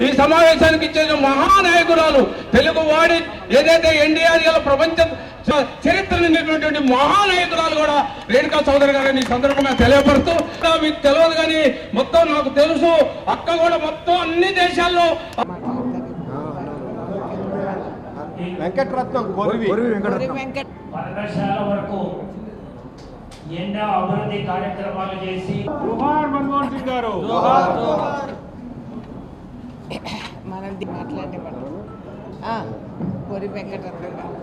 ఈ సమావేశానికి ఇచ్చిన మహానాయకురాలు తెలుగు వాడి ఏదైతే ఎన్డీఆర్ ప్రపంచ చరిత్ర నిండినటువంటి మహానాయకురాలు కూడా రేణుకా చౌదరి గారిని సందర్భంగా తెలియపరుస్తూ మీకు తెలియదు కానీ మొత్తం నాకు తెలుసు అక్క కూడా మొత్తం అన్ని దేశాల్లో వెంకటరత్నం కొరివి వెంకట్ పాఠశాల వరకు ఎన్నో అభివృద్ధి కార్యక్రమాలు చేసి మన్మోహన్ సింగ్ గారు. మనం ది- మాట్లాడే పొరి వెంకటరత్న గారు.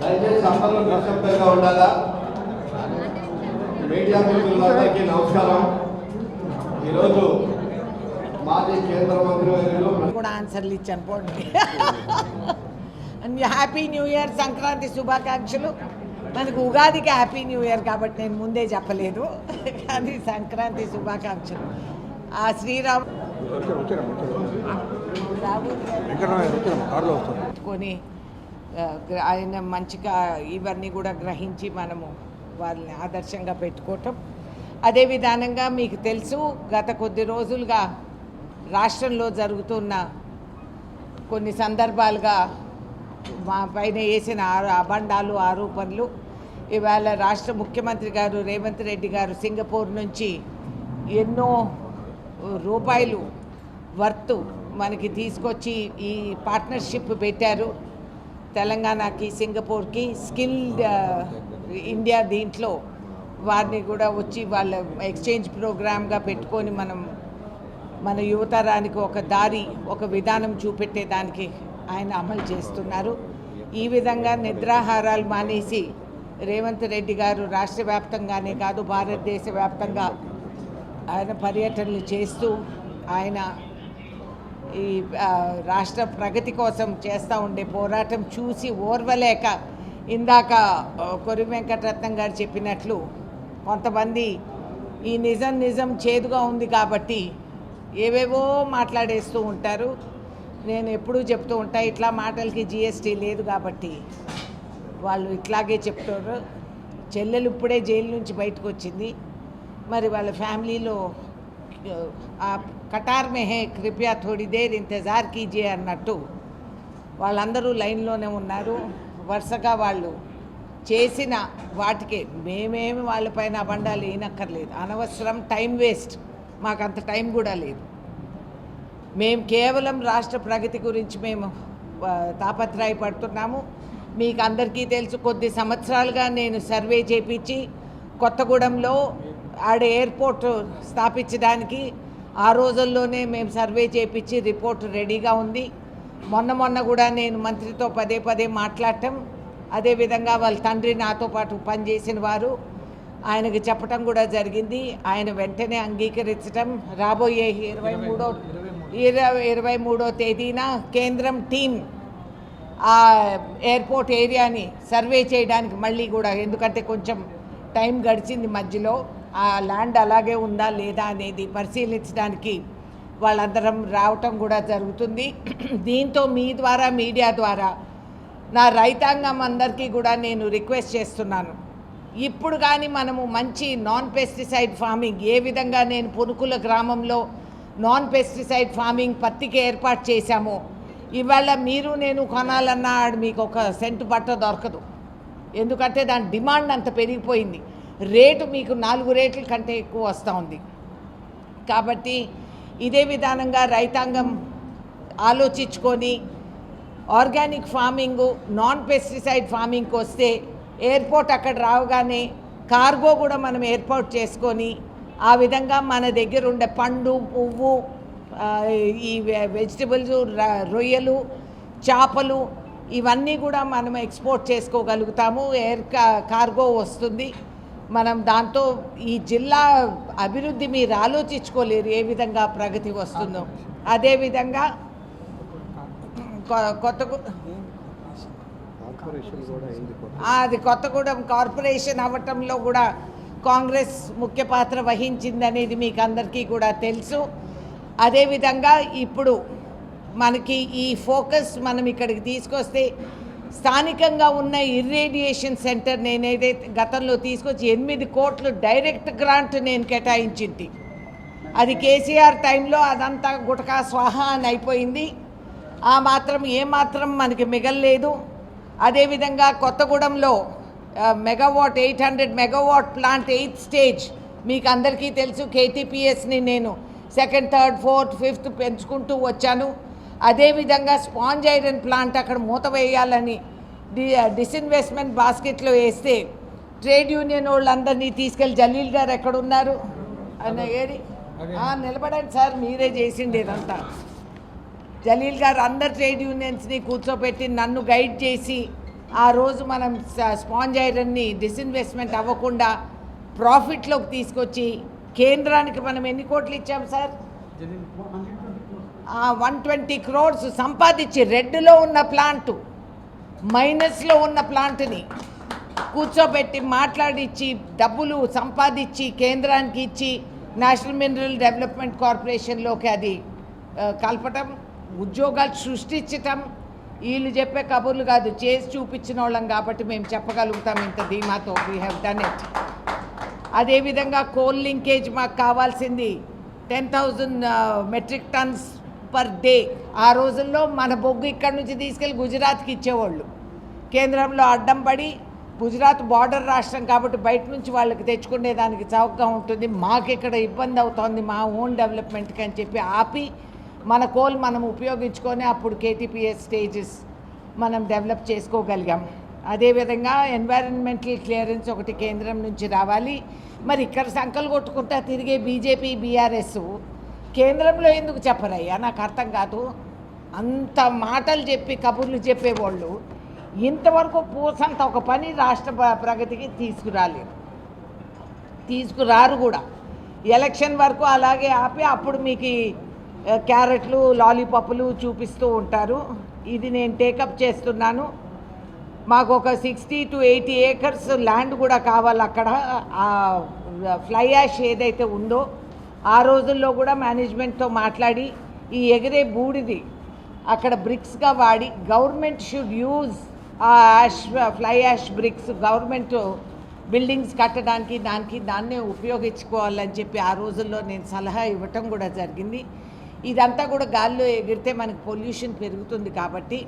దయచేసి అందరూ నిశ్శబ్దంగా ఉండాలా? మీడియా మిత్రులందరికీ నమస్కారం. ఈరోజు మాజీ కేంద్ర మంత్రి కూడా ఆన్సర్లు ఇచ్చాను పోండి. హ్యాపీ న్యూ ఇయర్ సంక్రాంతి శుభాకాంక్షలు. మనకు ఉగాదికి హ్యాపీ న్యూ ఇయర్ కాబట్టి నేను ముందే చెప్పలేదు. కానీ సంక్రాంతి శుభాకాంక్షలు. ఆ శ్రీరామ్ పెట్టుకొని ఆయన మంచిగా ఇవన్నీ కూడా గ్రహించి మనము వాళ్ళని ఆదర్శంగా పెట్టుకోవటం. అదే విధానంగా మీకు తెలుసు గత కొద్ది రోజులుగా రాష్ట్రంలో జరుగుతున్న కొన్ని సందర్భాలుగా మా పైన వేసిన ఆరో- అబండాలు ఆరోపణలు. ఇవాళ రాష్ట్ర ముఖ్యమంత్రి గారు రేవంత్ రెడ్డి గారు సింగపూర్ నుంచి ఎన్నో రూపాయలు వర్త్ మనకి తీసుకొచ్చి ఈ పార్ట్నర్షిప్ పెట్టారు. తెలంగాణకి సింగపూర్కి స్కిల్ ఇండియా దీంట్లో వారిని కూడా వచ్చి వాళ్ళ ఎక్స్చేంజ్ ప్రోగ్రామ్గా పెట్టుకొని మనం మన యువతరానికి ఒక దారి ఒక విధానం చూపెట్టేదానికి ఆయన అమలు చేస్తున్నారు. ఈ విధంగా నిద్రాహారాలు మానేసి రేవంత్ రెడ్డి గారు రాష్ట్ర వ్యాప్తంగానే కాదు భారతదేశ వ్యాప్తంగా ఆయన పర్యటనలు చేస్తూ ఆయన ఈ రాష్ట్ర ప్రగతి కోసం చేస్తూ ఉండే పోరాటం చూసి ఓర్వలేక ఇందాక కొరి వెంకటరత్నం గారు చెప్పినట్లు కొంతమంది ఈ నిజం నిజం చేదుగా ఉంది కాబట్టి ఏవేవో మాట్లాడేస్తూ ఉంటారు. నేను ఎప్పుడూ చెప్తూ ఉంటా ఇట్లా మాటలకి జిఎస్టీ లేదు కాబట్టి వాళ్ళు ఇట్లాగే చెప్తారు. చెల్లెలు ఇప్పుడే జైలు నుంచి బయటకు వచ్చింది. మరి వాళ్ళ ఫ్యామిలీలో ఆ కటార్ మెహే కృపయా థోడి దేర్ ఇంతజార్ కీజే అన్నట్టు వాళ్ళందరూ లైన్లోనే ఉన్నారు. వరుసగా వాళ్ళు చేసిన వాటికే మేమేమి వాళ్ళపైన అబండాలు ఏనక్కర్లేదు అనవసరం టైం వేస్ట్. మాకు అంత టైం కూడా లేదు. మేము కేవలం రాష్ట్ర ప్రగతి గురించి మేము ఆ, తాపత్రయపడుతున్నాము. మీకు అందరికీ తెలుసు కొద్ది సంవత్సరాలుగా నేను సర్వే చేపించి కొత్తగూడెంలో ఆడ ఎయిర్పోర్ట్ స్థాపించడానికి ఆ రోజుల్లోనే మేము సర్వే చేపించి రిపోర్ట్ రెడీగా ఉంది. మొన్న మొన్న కూడా నేను మంత్రితో పదే పదే మాట్లాడటం. అదేవిధంగా వాళ్ళ తండ్రి నాతో పాటు పనిచేసిన వారు ఆయనకు చెప్పటం కూడా జరిగింది. ఆయన వెంటనే అంగీకరించటం. రాబోయే ఇరవై మూడో ఇరవై ఇరవై మూడో తేదీన కేంద్రం టీం ఆ ఎయిర్పోర్ట్ ఏరియాని సర్వే చేయడానికి మళ్ళీ కూడా ఎందుకంటే కొంచెం టైం గడిచింది మధ్యలో. ఆ ల్యాండ్ అలాగే ఉందా లేదా అనేది పరిశీలించడానికి వాళ్ళందరం రావటం కూడా జరుగుతుంది. దీంతో మీ ద్వారా మీడియా ద్వారా నా రైతాంగం అందరికీ కూడా నేను రిక్వెస్ట్ చేస్తున్నాను. ఇప్పుడు కానీ మనము మంచి నాన్ పెస్టిసైడ్ ఫార్మింగ్ ఏ విధంగా నేను పునుకుల గ్రామంలో నాన్ పెస్టిసైడ్ ఫార్మింగ్ పత్తికి ఏర్పాటు చేశామో ఇవాళ మీరు నేను కొనాలన్నా మీకు ఒక సెంటు బట్ట దొరకదు. ఎందుకంటే దాని డిమాండ్ అంత పెరిగిపోయింది. రేటు మీకు నాలుగు రేట్ల కంటే ఎక్కువ వస్తూ ఉంది. కాబట్టి ఇదే విధానంగా రైతాంగం ఆలోచించుకొని ఆర్గానిక్ ఫార్మింగ్ నాన్ పెస్టిసైడ్ ఫార్మింగ్కి వస్తే ఎయిర్పోర్ట్ అక్కడ రావగానే కార్గో కూడా మనం ఏర్పాటు చేసుకొని ఆ విధంగా మన దగ్గర ఉండే పండు పువ్వు ఈ వెజిటబుల్స్ రొయ్యలు చేపలు ఇవన్నీ కూడా మనం ఎక్స్పోర్ట్ చేసుకోగలుగుతాము. ఎయిర్ కార్గో వస్తుంది. మనం దాంతో ఈ జిల్లా అభివృద్ధి మీరు ఆలోచించుకోలేరు ఏ విధంగా ప్రగతి వస్తుందో. అదేవిధంగా కొ- కొత్తగూ ఆ, అది కొత్తగూడెం కార్పొరేషన్ అవ్వటంలో కూడా కాంగ్రెస్ ముఖ్య పాత్ర వహించిందనేది మీకు అందరికీ కూడా తెలుసు. అదేవిధంగా ఇప్పుడు మనకి ఈ ఫోకస్ మనం ఇక్కడికి తీసుకొస్తే స్థానికంగా ఉన్న ఇర్రేడియేషన్ సెంటర్ నేనైతే గతంలో తీసుకొచ్చి ఎనిమిది కోట్లు డైరెక్ట్ గ్రాంట్ నేను కేటాయించింది. అది కేసీఆర్ టైంలో అదంతా గుటకా స్వాహా అని అయిపోయింది. ఆ మాత్రం ఏమాత్రం మనకి మిగల్లేదు. అదేవిధంగా కొత్తగూడెంలో megawatt eight hundred megawatt plant eighth stage మీకు అందరికీ తెలుసు కేటీపీఎస్ని నేను సెకండ్ థర్డ్ ఫోర్త్ ఫిఫ్త్ పెంచుకుంటూ వచ్చాను. అదేవిధంగా స్పాంజ్ ఐరన్ ప్లాంట్ అక్కడ మూత వేయాలని డి డిస్ఇన్వెస్ట్మెంట్ బాస్కెట్లో వేస్తే ట్రేడ్ యూనియన్ వాళ్ళందరినీ తీసుకెళ్ళి జలీల్ గారు ఎక్కడున్నారు? ఆయన ఏది ఆ, నిలబడండి సార్ మీరే చేసిండి ఇదంతా. జలీల్ గారు అందరు ట్రేడ్ యూనియన్స్ని కూర్చోబెట్టి నన్ను గైడ్ చేసి ఆ రోజు మనం స్పాంజ్ ఐరన్ని డిస్ఇన్వెస్ట్మెంట్ అవ్వకుండా ప్రాఫిట్లోకి తీసుకొచ్చి కేంద్రానికి మనం ఎన్ని కోట్లు ఇచ్చాం సార్? వన్ ట్వంటీ క్రోడ్స్ సంపాదించి రెడ్లో ఉన్న ప్లాంట్ మైనస్లో ఉన్న ప్లాంట్ని కూర్చోబెట్టి మాట్లాడిచ్చి డబ్బులు సంపాదించి కేంద్రానికి ఇచ్చి నేషనల్ మినరల్ డెవలప్మెంట్ కార్పొరేషన్లోకి అది కలపటం ఉద్యోగాలు సృష్టించటం వీళ్ళు చెప్పే కబుర్లు కాదు చేసి చూపించిన వాళ్ళం కాబట్టి మేము చెప్పగలుగుతాం ఇంత ధీమాతో. వీ హ్యావ్ డన్ ఇట్ అదేవిధంగా కోల్ లింకేజ్ మాకు కావాల్సింది ten thousand metric tons per day. ఆ రోజుల్లో మన బొగ్గు ఇక్కడి నుంచి తీసుకెళ్ళి గుజరాత్కి ఇచ్చేవాళ్ళు. కేంద్రంలో అడ్డం పడి గుజరాత్ బార్డర్ రాష్ట్రం కాబట్టి బయట నుంచి వాళ్ళకి తెచ్చుకునే దానికి చౌకగా ఉంటుంది. మాకు ఇక్కడ ఇబ్బంది అవుతోంది మా ఓన్ డెవలప్మెంట్కి అని చెప్పి ఆపి మన కోల్ మనం ఉపయోగించుకొని అప్పుడు కేటీపీఎస్ స్టేజెస్ మనం డెవలప్ చేసుకోగలిగాం. అదేవిధంగా ఎన్వైరన్మెంటల్ క్లియరెన్స్ ఒకటి కేంద్రం నుంచి రావాలి. మరి ఇక్కడ సంకలు కొట్టుకుంటా తిరిగే బీజేపీ బీఆర్ఎస్ కేంద్రంలో ఎందుకు చెప్పరయ్యా నాకు అర్థం కాదు. అంత మాటలు చెప్పి కబుర్లు చెప్పేవాళ్ళు ఇంతవరకు పూసంత ఒక పని రాష్ట్ర ప్ర- ప్రగతికి తీసుకురాలేరు తీసుకురారు కూడా. ఎలక్షన్ వరకు అలాగే ఆపి అప్పుడు మీకు క్యారెట్లు లాలీపాప్లు చూపిస్తూ ఉంటారు. ఇది నేను టేకప్ చేస్తున్నాను. మాకు ఒక sixty to eighty acres land కూడా కావాలి అక్కడ. ఆ ఫ్లై యాష్ ఏదైతే ఉందో ఆ రోజుల్లో కూడా మేనేజ్మెంట్తో మాట్లాడి ఈ ఎగిరే బూడిది అక్కడ బ్రిక్స్గా వాడి గవర్నమెంట్ షుడ్ యూజ్ ఆ ash fly ash bricks government buildings కట్టడానికి దానికి దాన్నే ఉపయోగించుకోవాలని చెప్పి ఆ రోజుల్లో నేను సలహా ఇవ్వటం కూడా జరిగింది. ఇదంతా కూడా గాల్లో ఎగిరితే మనకి పొల్యూషన్ పెరుగుతుంది కాబట్టి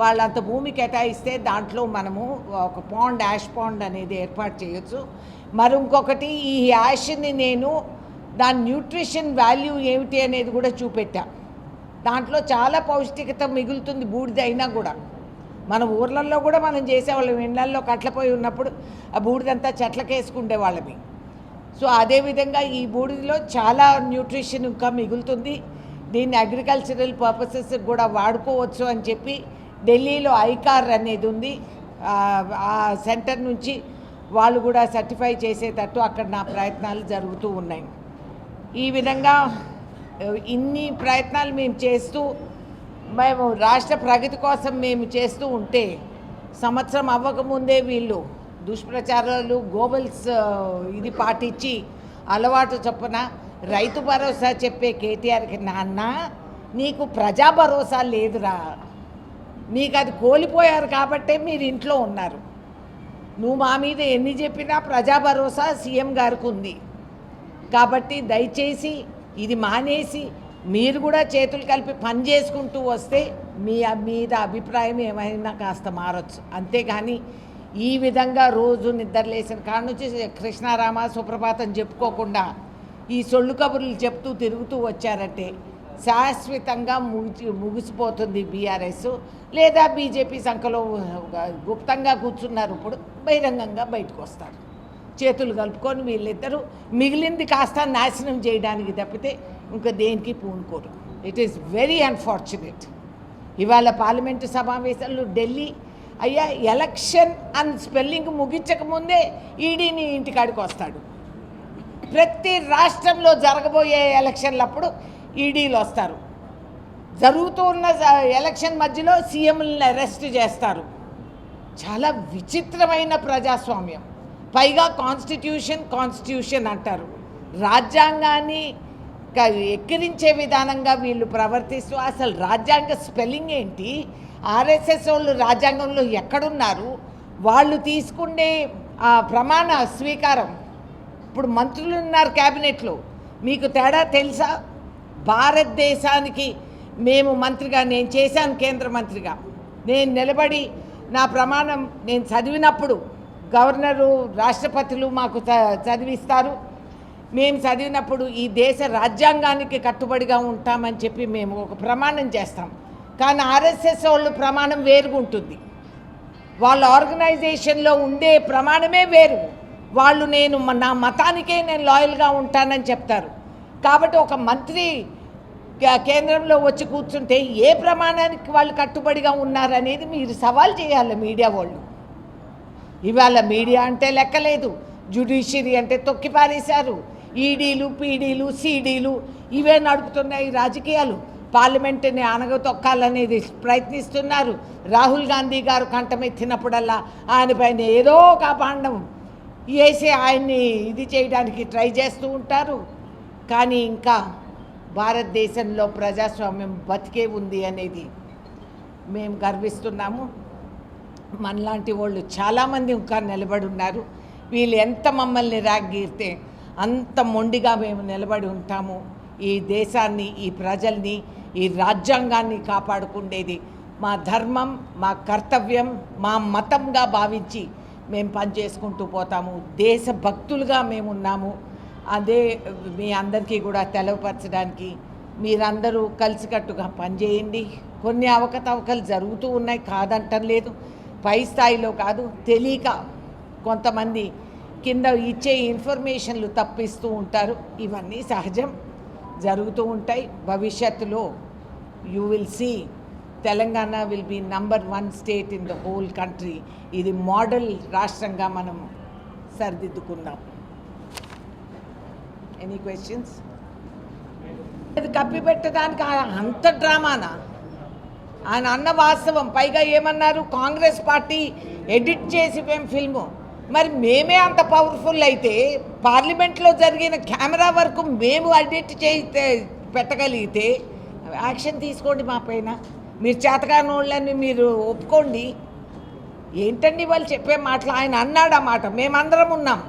వాళ్ళంత భూమి కేటాయిస్తే దాంట్లో మనము ఒక పాండ్ యాష్ పాండ్ అనేది ఏర్పాటు చేయొచ్చు. మరి ఇంకొకటి ఈ యాష్ని నేను దాని న్యూట్రిషన్ వాల్యూ ఏమిటి అనేది కూడా చూపెట్టా. దాంట్లో చాలా పౌష్టికత మిగులుతుంది బూడిద అయినా కూడా. మన ఊర్లలో కూడా మనం చేసేవాళ్ళం. ఇళ్ళల్లో కట్లపోయి ఉన్నప్పుడు ఆ బూడిదంతా చెట్లకేసుకుండే వాళ్ళమి. సో అదేవిధంగా ఈ బూడిదలో చాలా న్యూట్రిషన్ ఇంకా మిగులుతుంది. దీన్ని అగ్రికల్చరల్ పర్పసెస్ కూడా వాడుకోవచ్చు అని చెప్పి ఢిల్లీలో ఐకార్ అనేది ఉంది. ఆ సెంటర్ నుంచి వాళ్ళు కూడా సర్టిఫై చేసేటట్టు అక్కడ నా ప్రయత్నాలు జరుగుతూ ఉన్నాయి. ఈ విధంగా ఇన్ని ప్రయత్నాలు మేము చేస్తూ మేము రాష్ట్ర ప్రగతి కోసం మేము చేస్తూ ఉంటే సంవత్సరం అవ్వకముందే వీళ్ళు దుష్ప్రచారాలు గోబల్స్ ఇది పాటించి అలవాటు చొప్పున రైతు భరోసా చెప్పే కేటీఆర్కి నాన్న నీకు ప్రజా భరోసా లేదురా. నీకు అది కోల్పోయారు కాబట్టే మీరు ఇంట్లో ఉన్నారు. నువ్వు మా మీద ఎన్ని చెప్పినా ప్రజా భరోసా సీఎం గారికి ఉంది. కాబట్టి దయచేసి ఇది మానేసి మీరు కూడా చేతులు కలిపి పని చేసుకుంటూ వస్తే మీ మీద అభిప్రాయం ఏమైనా కాస్త మారచ్చు. అంతేగాని ఈ విధంగా రోజు నిద్రలేసిన కాడ నుంచి కృష్ణారామ సుప్రభాతం చెప్పుకోకుండా ఈ సొళ్ళు కబుర్లు చెప్తూ తిరుగుతూ వచ్చారంటే శాశ్వతంగా ముగిసి ముగిసిపోతుంది బీఆర్ఎస్ లేదా బీజేపీ సంఖలో గుప్తంగా కూర్చున్నారు ఇప్పుడు బహిరంగంగా బయటకు వస్తారు. చేతులు కలుపుకొని వీళ్ళిద్దరూ మిగిలింది కాస్త నాశనం చేయడానికి తప్పితే ఇంకా దేనికి పూనుకోరు. ఇట్ ఈస్ వెరీ అన్ఫార్చునేట్ ఇవాళ పార్లమెంటు సమావేశాలు ఢిల్లీ అయ్యా ఎలక్షన్ అని స్పెల్లింగ్ ముగించకముందే ఈడీని ఇంటికాడికి వస్తాడు. ప్రతి రాష్ట్రంలో జరగబోయే ఎలక్షన్లప్పుడు ఈడీలు వస్తారు. జరుగుతూ ఉన్న ఎలక్షన్ మధ్యలో సీఎంలను అరెస్ట్ చేస్తారు. చాలా విచిత్రమైన ప్రజాస్వామ్యం. పైగా కాన్స్టిట్యూషన్ కాన్స్టిట్యూషన్ అంటారు. రాజ్యాంగాన్ని ఎక్కిరించే విధానంగా వీళ్ళు ప్రవర్తిస్తూ అసలు రాజ్యాంగ స్పెల్లింగ్ ఏంటి? ఆర్ఎస్ఎస్ వాళ్ళు రాజ్యాంగంలో ఎక్కడున్నారు? వాళ్ళు తీసుకునే ఆ ప్రమాణ స్వీకారం. ఇప్పుడు మంత్రులు ఉన్నారు క్యాబినెట్లో. మీకు తేడా తెలుసా? భారతదేశానికి మేము మంత్రిగా నేను చేశాను కేంద్ర మంత్రిగా. నేను నిలబడి నా ప్రమాణం నేను చదివినప్పుడు గవర్నరు రాష్ట్రపతులు మాకు చ- చదివిస్తారు. మేము చదివినప్పుడు ఈ దేశ రాజ్యాంగానికి కట్టుబడిగా ఉంటామని చెప్పి మేము ఒక ప్రమాణం చేస్తాం. కానీ ఆర్ఎస్ఎస్ వాళ్ళు ప్రమాణం వేరుగా ఉంటుంది. వాళ్ళ ఆర్గనైజేషన్లో ఉండే ప్రమాణమే వేరు. వాళ్ళు నేను నా మతానికే నేను లాయల్గా ఉంటానని చెప్తారు. కాబట్టి ఒక మంత్రి కే- కేంద్రంలో వచ్చి కూర్చుంటే ఏ ప్రమాణానికి వాళ్ళు కట్టుబడిగా ఉన్నారనేది మీరు సవాల్ చేయాలి మీడియా వాళ్ళు. ఇవాళ మీడియా అంటే లెక్కలేదు. జ్యుడిషియరీ అంటే తొక్కి పారేశారు. ఈడీలు పీడీలు సీడీలు ఇవే నడుపుతున్నాయి రాజకీయాలు. పార్లమెంటుని అనగతొక్కాలనేది ప్రయత్నిస్తున్నారు. రాహుల్ గాంధీ గారు కంటమెత్తినప్పుడల్లా ఆయన పైన ఏదో ఒక అపాండం వేసి ఆయన్ని ఇది చేయడానికి ట్రై చేస్తూ ఉంటారు. కానీ ఇంకా భారతదేశంలో ప్రజాస్వామ్యం బతికే ఉంది అనేది మేము గర్విస్తున్నాము. మనలాంటి వాళ్ళు చాలామంది ఇంకా నిలబడి ఉన్నారు. వీళ్ళు ఎంత మమ్మల్ని రాగీరితే అంత మొండిగా మేము నిలబడి ఉంటాము. ఈ దేశాన్ని ఈ ప్రజల్ని ఈ రాజ్యాంగాన్ని కాపాడుకుండేది మా ధర్మం మా కర్తవ్యం మా మతంగా భావించి మేము పనిచేసుకుంటూ పోతాము. దేశభక్తులుగా మేము ఉన్నాము. అదే మీ అందరికీ కూడా తెలవపరచడానికి మీరందరూ కలిసికట్టుగా పనిచేయండి. కొన్ని అవకతవకలు జరుగుతూ ఉన్నాయి కాదంటం లేదు. పై స్థాయిలో కాదు తెలియక కొంతమంది కింద ఇచ్చే ఇన్ఫర్మేషన్లు తప్పిస్తూ ఉంటారు. ఇవన్నీ సహజం. జరుగుతూ ఉంటాయి. భవిష్యత్తులో you will see. Telangana will be number one state in the whole country. ఇది మోడల్ రాష్ట్రంగా మనం సరిదిద్దుకుందాం. ఎనీ క్వశ్చన్స్ అది కప్పిపెట్టడానికి అంత డ్రామానా? ఆయన అన్న వాస్తవం. పైగా ఏమన్నారు? కాంగ్రెస్ పార్టీ ఎడిట్ చేసి మేము ఫిల్ము మరి మేమే అంత పవర్ఫుల్ అయితే పార్లమెంట్లో జరిగిన కెమెరా వరకు మేము ఎడిట్ చేయితే పెట్టగలిగితే యాక్షన్ తీసుకోండి మా పైన. మీరు చేతకాని వాళ్ళని మీరు ఒప్పుకోండి. ఏంటండి వాళ్ళు చెప్పే మాటలు? ఆయన అన్నాడు ఆ మాట. మేమందరం ఉన్నాం.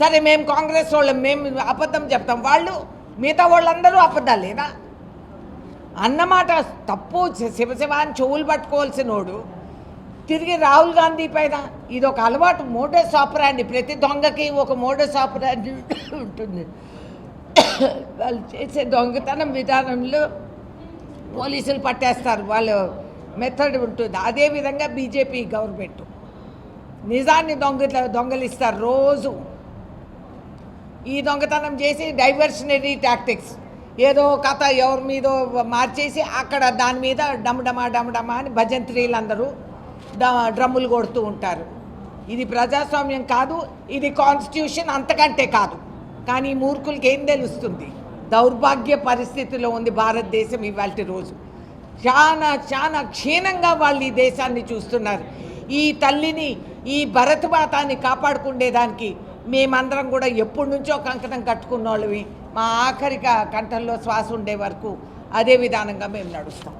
సరే మేము కాంగ్రెస్ వాళ్ళం. మేము అబద్ధం చెప్తాం. వాళ్ళు మిగతా వాళ్ళందరూ అబద్ధాలేనా? అన్నమాట తప్పు శివశివ అని చెవులు పట్టుకోవాల్సినోడు. తిరిగి రాహుల్ గాంధీ పైన ఇది ఒక అలవాటు మోడస్ ఆపరాండి ప్రతి దొంగకి ఒక మోడస్ ఆపరాండి ఉంటుంది. వాళ్ళు చేసే దొంగతనం విధానంలో పోలీసులు పట్టేస్తారు. వాళ్ళు మెథడ్ ఉంటుంది. అదేవిధంగా బీజేపీ గవర్నమెంట్ నిజాన్ని దొంగ దొంగలిస్తారు రోజు. ఈ దొంగతనం చేసి డైవర్షనరీ టాక్టిక్స్ ఏదో కథ ఎవరి మీదో మార్చేసి అక్కడ దాని మీద డమడమా డమడమా అని భజంత్రీలు అందరూ డ- డ్రమ్ములు కొడుతూ ఉంటారు. ఇది ప్రజాస్వామ్యం కాదు ఇది కాన్స్టిట్యూషన్ అంతకంటే కాదు. కానీ మూర్ఖులకి ఏం తెలుస్తుంది? దౌర్భాగ్య పరిస్థితిలో ఉంది భారతదేశం ఇవాళ రోజు. చాలా చాలా క్షీణంగా వాళ్ళు ఈ దేశాన్ని చూస్తున్నారు. ఈ తల్లిని ఈ భరతమాతాన్ని కాపాడుకునేదానికి మేమందరం కూడా ఎప్పటి నుంచో కంకణం కట్టుకున్న వాళ్ళవి మా ఆఖరిక కంఠంలో శ్వాస ఉండే వరకు అదే విధానంగా మేము నడుస్తాం.